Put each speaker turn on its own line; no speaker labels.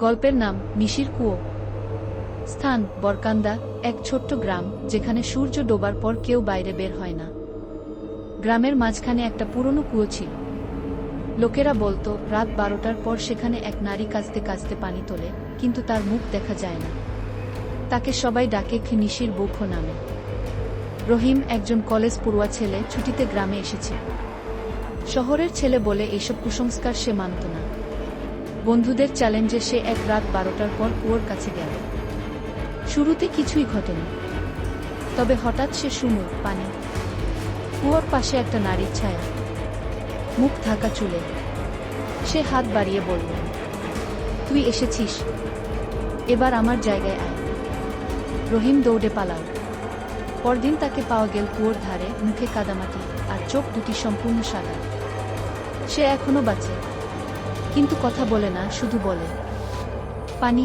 গল্পের নাম মিশির কুয়ো। স্থান বরকান্দা, এক ছোট্ট গ্রাম, যেখানে সূর্য ডোবার পর কেউ বাইরে বের হয় না। গ্রামের মাঝখানে একটা পুরনো কুয়ো ছিল। লোকেরা বলতো, রাত বারোটার পর সেখানে এক নারী কাঁচতে কাঁচতে পানি তোলে, কিন্তু তার মুখ দেখা যায় না। তাকে সবাই ডাকে নিশির বৌখ নামে। রহিম একজন কলেজ পড়ুয়া ছেলে ছুটিতে গ্রামে এসেছে। শহরের ছেলে বলে এইসব কুসংস্কার সে মানত না। বন্ধুদের চ্যালেঞ্জে সে এক রাত বারোটার পর কুয়োর কাছে গেল। শুরুতে কিছুই ঘটেনি। তবে হঠাৎ সে সুমুর, পানি। কুয়োর পাশে একটা নারীর ছায়া। মুখ ঢাকা চুলে। সে হাত বাড়িয়ে বলল, তুই এসেছিস। এবার আমার জায়গায় আয়। রহিম দৌড়ে পালাও পরদিন তাকে পাওয়া গেল কুয়োর ধারে মুখে কাদামাটি আর চোখ দুটি সম্পূর্ণ সাদা। সে এখনও বাঁচে। কিন্তু কথা বলে না শুধু বলে পানি